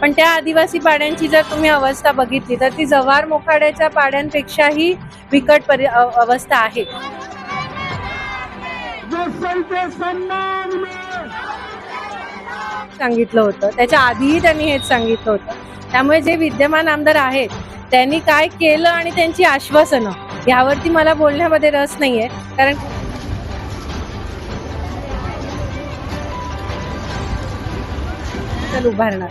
पण त्या आदिवासी पाड्यांची जर तुम्ही अवस्था बघितली तर ती जव्हार मोखाड्याच्या पाड्यांपेक्षाही बिकट परि अवस्था आहे. सांगितलं होतं. त्याच्या आधीही त्यांनी हेच सांगितलं होतं. त्यामुळे जे विद्यमान आमदार आहेत त्यांनी काय केलं आणि त्यांची आश्वासनं? यावरती मला बोलण्यामध्ये रस नाहीये कारण उभारणार.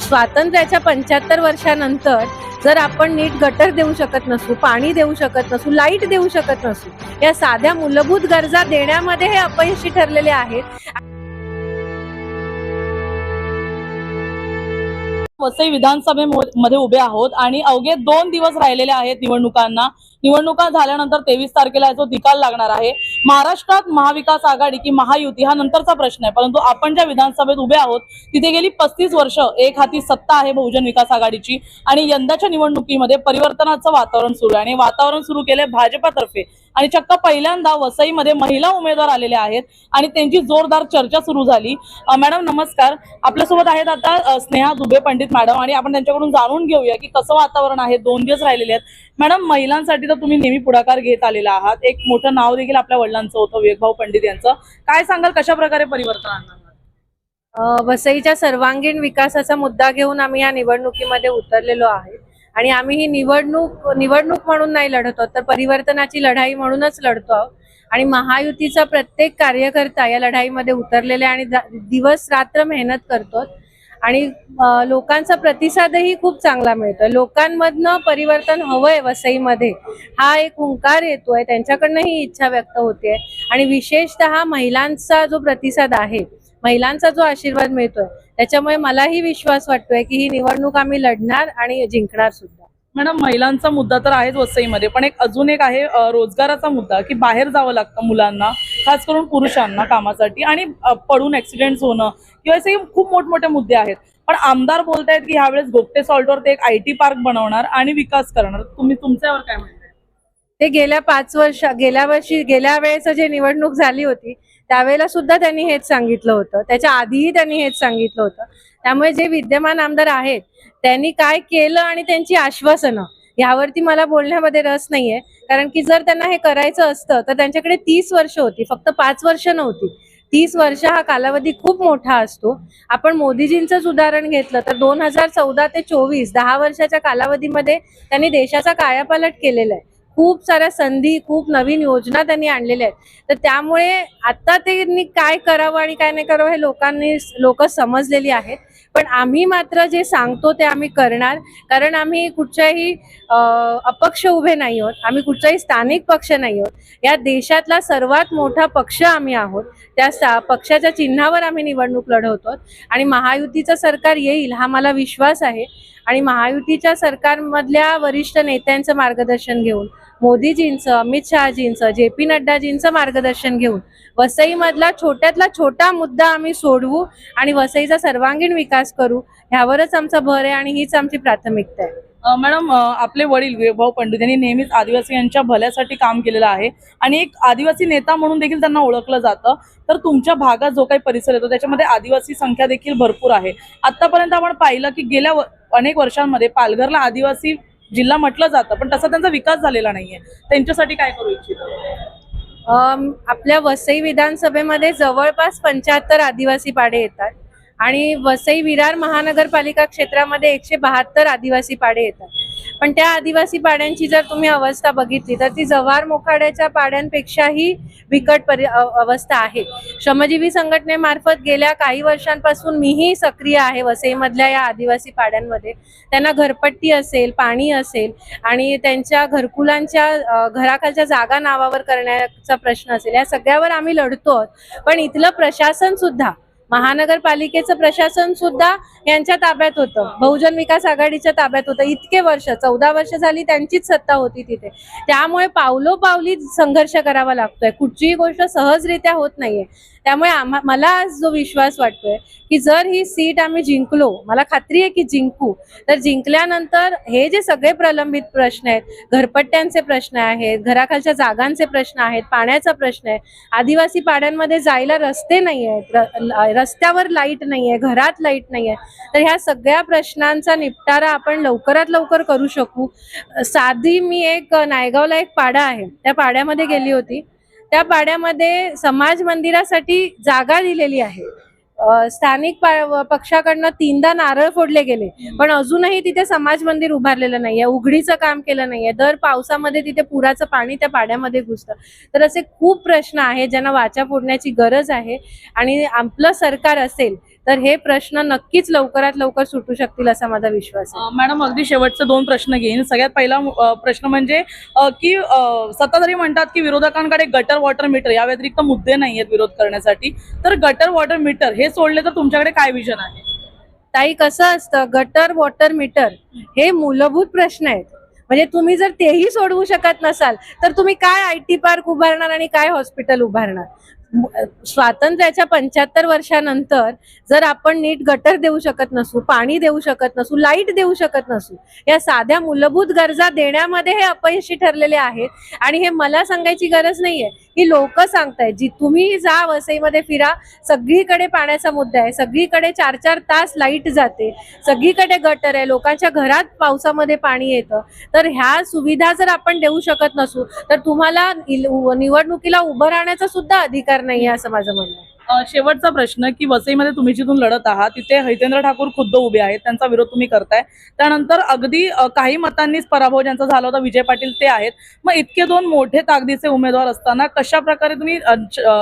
स्वातंत्र्याच्या पंच्याहत्तर वर्षानंतर जर आपण नीट गटर देऊ शकत नसू पाणी देऊ शकत नसू लाइट देऊ शकत नसू या साध्या मूलभूत गरजा देण्यामध्ये हे अपयशी ठरलेले आहेत. वसई विधानसभेमध्ये उभे आहोत आणि अवघे दोन दिवस राहिलेले आहेत निवडणुकांना. निवडणुका झाल्यानंतर तेवीस तारखेला जो निकाल लागणार आहे. महाराष्ट्रात महाविकास आघाडी की महायुती हा नंतरचा प्रश्न आहे. परंतु आपण ज्या विधानसभेत उभे आहोत तिथे गेली पस्तीस वर्ष एक हाती सत्ता आहे बहुजन विकास आघाडीची आणि यंदाच्या निवडणुकीमध्ये परिवर्तनाचं वातावरण सुरू आहे आणि वातावरण सुरू केलंय भाजपातर्फे. आणि चक्क पहिल्यांदा वसईमध्ये महिला उमेदवार आलेले आहेत आणि त्यांची जोरदार चर्चा सुरू झाली. मॅडम नमस्कार. आपल्यासोबत आहेत आता स्नेहा दुबे पंडित मॅडम आणि आपण त्यांच्याकडून जाणून घेऊया की कसं वातावरण आहे दोन दिवस राहिलेले आहेत. मॅडम महिलांसाठी तर तुम्ही नेहमी पुढाकार घेत आलेला आहात. एक मोठं नाव देखील आपल्या वडिलांचं होतं विवेकभाऊ पंडित यांचं. काय सांगाल कशा प्रकारे परिवर्तन आणणार वसईच्या सर्वांगीण विकासाचा मुद्दा घेऊन आम्ही या निवडणुकीमध्ये उतरलेलो आहे आणि आम्ही ही निवडणूक निवडणूक म्हणून नाही लढत आहोत तर परिवर्तनाची लढाई म्हणूनच लढतो आहोत. आणि महायुतीचा प्रत्येक कार्यकर्ता या लढाईमध्ये उतरलेले आणि दिवस रात्र मेहनत करतो आणि लोकांचा प्रतिसादही खूप चांगला मिळतोय. लोकांमधनं परिवर्तन हवंय वसईमध्ये. हा एक हुंकार येतोय. त्यांच्याकडनं ही इच्छा व्यक्त होते आणि विशेषतः महिलांचा जो प्रतिसाद आहे महिलांचा जो आशीर्वाद मिळतोय त्याच्यामुळे मलाही विश्वास वाटतोय की ही निवडणूक आम्ही लढणार आणि जिंकणार सुद्धा. मॅडम महिलांचा मुद्दा तर आहेच वसईमध्ये पण एक अजून एक आहे रोजगाराचा मुद्दा की बाहेर जावं लागतं मुलांना खास करून पुरुषांना कामासाठी आणि पडून ऍक्सिडेंट होणं किंवा असे खूप मोठमोठे मुद्दे आहेत. पण आमदार बोलतायत की ह्यावेळेस गोपटे सॉल्टवर ते एक आय टी पार्क बनवणार आणि विकास करणार. तुम्ही तुमच्यावर काय म्हणताय? ते गेल्या पाच वर्ष गेल्या वर्षी गेल्या वेळेस जे निवडणूक झाली होती त्यावेळेला सुद्धा त्यांनी हेच सांगितलं होतं. त्याच्या आधीही त्यांनी हेच सांगितलं होतं. त्यामुळे जे विद्यमान आमदार आहेत त्यांनी काय केलं आणि त्यांची आश्वासनं यावरती मला बोलण्यामध्ये रस नाहीये. कारण की जर त्यांना हे करायचं असतं तर त्यांच्याकडे तीस वर्ष होती फक्त पाच वर्ष नव्हती. तीस वर्ष हा कालावधी खूप मोठा असतो. आपण मोदीजींचंच उदाहरण घेतलं तर दोन हजार चौदा ते चोवीस दहा वर्षाच्या कालावधीमध्ये त्यांनी देशाचा कायापालट केलेला आहे. खूप साऱ्या संधी खूप नवीन योजना त्यांनी आणलेल्या आहेत. तर त्यामुळे आता त्यांनी काय करावं आणि काय नाही करावं हे लोकांनी लोक समजलेली आहेत. पण आम्ही मात्र जे सांगतो ते आम्ही करणार. कारण आम्ही कुठच्याही अपक्ष उभे नाही आहोत. आम्ही कुठचाही स्थानिक पक्ष नाही आहोत. या देशातला सर्वात मोठा पक्ष आम्ही आहोत. त्या पक्षाच्या चिन्हावर आम्ही निवडणूक लढवतो आणि महायुतीचं सरकार येईल हा मला विश्वास आहे. आणि महायुतीच्या सरकारमधल्या वरिष्ठ नेत्यांचं मार्गदर्शन घेऊन मोदीजींचं अमित शहाजींचं जे पी नड्डाजींचं मार्गदर्शन घेऊन वसईमधला छोट्यातला छोटा मुद्दा आम्ही सोडवू आणि वसईचा सर्वांगीण विकास करू ह्यावरच आमचा भर आहे आणि हीच आमची प्राथमिकता आहे. मॅडम आपले वडील विभाऊ पंडित यांनी नेहमीच आदिवासी यांच्या भल्यासाठी काम केलेलं आहे. आणि एक आदिवासी नेता म्हणून देखील त्यांना ओळखलं जातं. तर तुमच्या भागात जो काही परिसर येतो त्याच्यामध्ये आदिवासी संख्या देखील भरपूर आहे. आतापर्यंत आपण पाहिलं की गेल्या अनेक वर्षांमध्ये पालघरला आदिवासी जिल्हा म्हटलं जातं पण तसा त्यांचा विकास झालेला नाहीये. त्यांच्यासाठी काय करू इच्छित? आपल्या वसई विधानसभेमध्ये जवळपास पंच्याहत्तर आदिवासी पाडे येतात. आणि वसई विरार महानगरपालिका क्षेत्रामध्ये एकशे बहात्तर आदिवासी पाडे येतात. पण त्या आदिवासी पाड्यांची जर तुम्ही अवस्था बघितली तर ती जव्हार मोखाड्याच्या पाड्यांपेक्षाही बिकट परि अवस्था आहे. श्रमजीवी संघटनेमार्फत गेल्या काही वर्षांपासून मीही सक्रिय आहे वसईमधल्या या आदिवासी पाड्यांमध्ये. त्यांना घरपट्टी असेल पाणी असेल आणि त्यांच्या घरकुलांच्या घराखालच्या जागा नावावर करण्याचा प्रश्न असेल. या सगळ्यावर आम्ही लढतो आहोत. पण इथलं प्रशासन सुद्धा महानगरपालिकेचं प्रशासन सुद्धा यांच्या ताब्यात होतं. बहुजन विकास आघाडीच्या ताब्यात होतं. इतके वर्ष चौदा वर्ष झाली त्यांचीच सत्ता होती तिथे. त्यामुळे पावलोपावली संघर्ष करावा लागतोय. कुठचीही गोष्ट सहजरित्या होत नाहीये. त्यामुळे आम्हा मला आज जो विश्वास वाटतोय की जर ही सीट आम्ही जिंकलो मला खात्री आहे की जिंकू तर जिंकल्यानंतर हे जे सगळे प्रलंबित प्रश्न आहेत घरपट्ट्यांचे प्रश्न आहेत घराखालच्या जागांचे प्रश्न आहेत पाण्याचा प्रश्न आहे आदिवासी पाड्यांमध्ये जायला रस्ते नाही आहेत रस्त्यावर लाइट नाही आहे घरात लाइट नाही आहे तर ह्या सगळ्या प्रश्नांचा निपटारा आपण लवकरात लवकर करू शकू. साधी मी एक नायगावला एक पाडा आहे. त्या पाड्यामध्ये गेली होती. त्या पाड्यामध्ये समाज मंदिरासाठी जागा दिलेली आहे. स्थानिक पक्षाकडनं तीनदा नारळ फोडले गेले. पण अजूनही तिथे समाज मंदिर उभारलेलं नाहीये. उघडीचं काम केलं नाहीये. दर पावसामध्ये तिथे पुराचं पाणी त्या पाड्यामध्ये घुसतं. तर असे खूप प्रश्न आहेत ज्यांना वाचा फोडण्याची गरज आहे. आणि आपलं सरकार असेल तर हे प्रश्न नक्कीच लवकरात लवकर सुटू शकतील असा माझा विश्वास आहे. मॅडम अगदी शेवटचे दोन प्रश्न घेईन. सगळ्यात पहिला प्रश्न म्हणजे की सत्ताधारी म्हणतात की विरोधकांकडे गटर वॉटर मीटर या व्यतिरिक्त मुद्दे नाही आहेत विरोध करण्यासाठी. तर गटर वॉटर मीटर हे सोडले तर तुमच्याकडे काय विजन आहे? ताई कसं असतं गटर वॉटर मीटर हे मूलभूत प्रश्न आहेत. म्हणजे तुम्ही जर तेही सोडवू शकत नसाल तर तुम्ही काय आय टी पार्क उभारणार आणि काय हॉस्पिटल उभारणार? स्वातंत्र्याच्या पंच्याहत्तर वर्षानंतर जर आपण नीट गटर देऊ शकत नसू पाणी देऊ शकत नसू लाइट देऊ शकत नसू या साध्या मूलभूत गरजा देण्यामध्ये हे अपयशी ठरलेले आहेत. आणि हे मला सांगायची गरज नाहीये. ही लोक सांगतायत जी तुम्ही जा वसईमध्ये फिरा सगळीकडे पाण्याचा मुद्दा आहे सगळीकडे चार चार तास लाइट जाते सगळीकडे गटर आहे लोकांच्या घरात पावसामध्ये पाणी येतं तर ह्या सुविधा जर आपण देऊ शकत नसू तर तुम्हाला निवडणुकीला उभं राहण्याचा सुद्धा अधिकार नाही असं माझं म्हणणं आहे. शेवटचा प्रश्न की वसईमध्ये तुम्ही जिथून लढत आहात तिथे हितेंद्र ठाकूर खुद्द उभे आहेत त्यांचा विरोध तुम्ही करताय. त्यानंतर अगदी काही मतांनीच पराभव ज्यांचा झाला होता विजय पाटील ते आहेत. मग इतके दोन मोठे ताकदीचे उमेदवार असताना कशा प्रकारे तुम्ही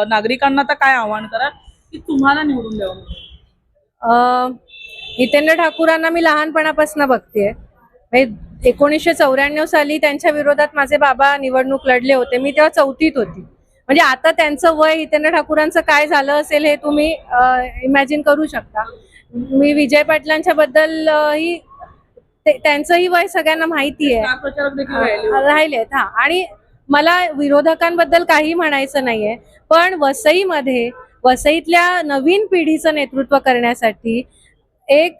नागरिकांना आता काय आव्हान कराल की तुम्हाला निवडून द्यावं? अं, हितेंद्र ठाकूरांना मी लहानपणापासून बघतेय. एकोणीसशे चौऱ्याण्णव साली त्यांच्या विरोधात माझे बाबा निवडणूक लढले होते. मी तेव्हा चौथीत होती. म्हणजे आता त्यांचं वय हितेंद्र ठाकूरांचं काय झालं असेल हे तुम्ही इमॅजिन करू शकता. मी विजय पाटलांच्या बद्दल ही त्यांचंही वय सगळ्यांना माहिती आहे. राहिलेत हा. आणि मला विरोधकांबद्दल काही म्हणायचं नाहीये पण वसईमध्ये वसईतल्या नवीन पिढीचं नेतृत्व करण्यासाठी एक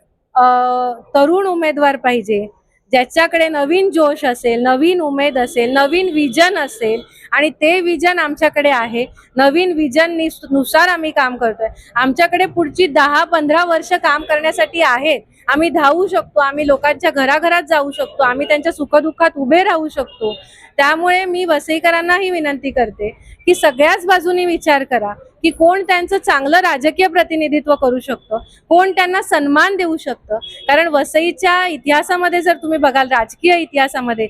तरुण उमेदवार पाहिजे. ज्याच्याकडे नवीन जोश असेल नवीन उमेद असेल नवीन विजन असेल आणि ते विजन आमच्याकडे आहे. नवीन विजननुसार आम्ही काम करतोय. आमच्याकडे पुढची दहा पंधरा वर्ष काम करण्यासाठी आहेत. आम्ही धावू शकतो आम्ही लोकांच्या घराघरात जाऊ शकतो आम्ही त्यांच्या सुखदुःखात उभे राहू शकतो. त्यामुळे मी वसईकरांनाही विनंती करते की सगळ्याच बाजूनी विचार करा की कोण त्यांचं चांगलं राजकीय प्रतिनिधित्व करू शकतं कोण त्यांना सन्मान देऊ शकतं. कारण वसईच्या इतिहासामध्ये जर तुम्ही बघाल राजकीय इतिहासामध्ये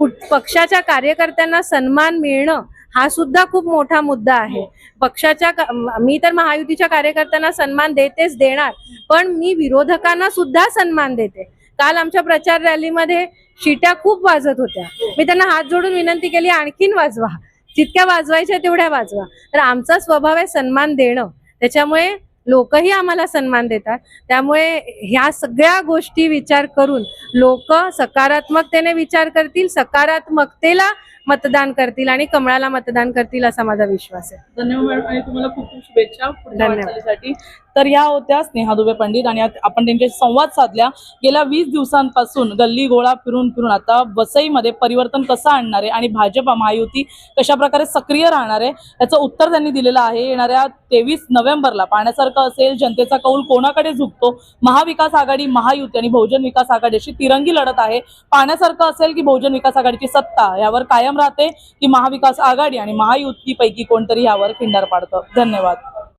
कुठ- पक्षाच्या कार्यकर्त्यांना सन्मान मिळणं हा सुद्धा खूप मोठा मुद्दा आहे. पक्षाच्या क- मी तर महायुतीच्या कार्यकर्त्यांना सन्मान देतेच देणार पण मी विरोधकांना सुद्धा सन्मान देते. काल आमच्या प्रचार रॅलीमध्ये शिट्या खूप वाजत होत्या. मी त्यांना हात जोडून विनंती केली आणखीन वाजवा. जितक्या वाजवायच्या तेवढ्या वाजवा. तर आमचा स्वभाव आहे सन्मान देणं. त्याच्यामुळे लोकही आम्हाला सन्मान देतात. त्यामुळे ह्या सगळ्या गोष्टी विचार करून लोक सकारात्मकतेने विचार करतील सकारात्मकतेला मतदान करतील आणि कमळाला मतदान करतील असा माझा विश्वास आहे. धन्यवाद मॅडम आणि तुम्हाला खूप खूप शुभेच्छा पुढच्या धन्यवाद. वाटचालीसाठी. तर या होत्या स्नेहा दुबे पंडित आणि आत- आपण त्यांच्याशी संवाद साधल्या गेल्या वीस दिवसांपासून गल्ली गोळा फिरून फिरून आता वसईमध्ये परिवर्तन कसं आणणार आहे आणि भाजपा महायुती कशा प्रकारे सक्रिय राहणार आहे याचं उत्तर त्यांनी दिलेलं आहे. येणाऱ्या तेवीस नोव्हेंबरला पाहण्यासारखं असेल जनतेचा कौल कोणाकडे झुकतो? महाविकास आघाडी महायुती आणि बहुजन विकास आघाडी अशी तिरंगी लढत आहे. पाहण्यासारखं असेल की बहुजन विकास आघाडीची सत्ता यावर कायम राहते की महाविकास आघाडी आणि महायुतीपैकी कोणतरी यावर खिंडार पाडतं. धन्यवाद.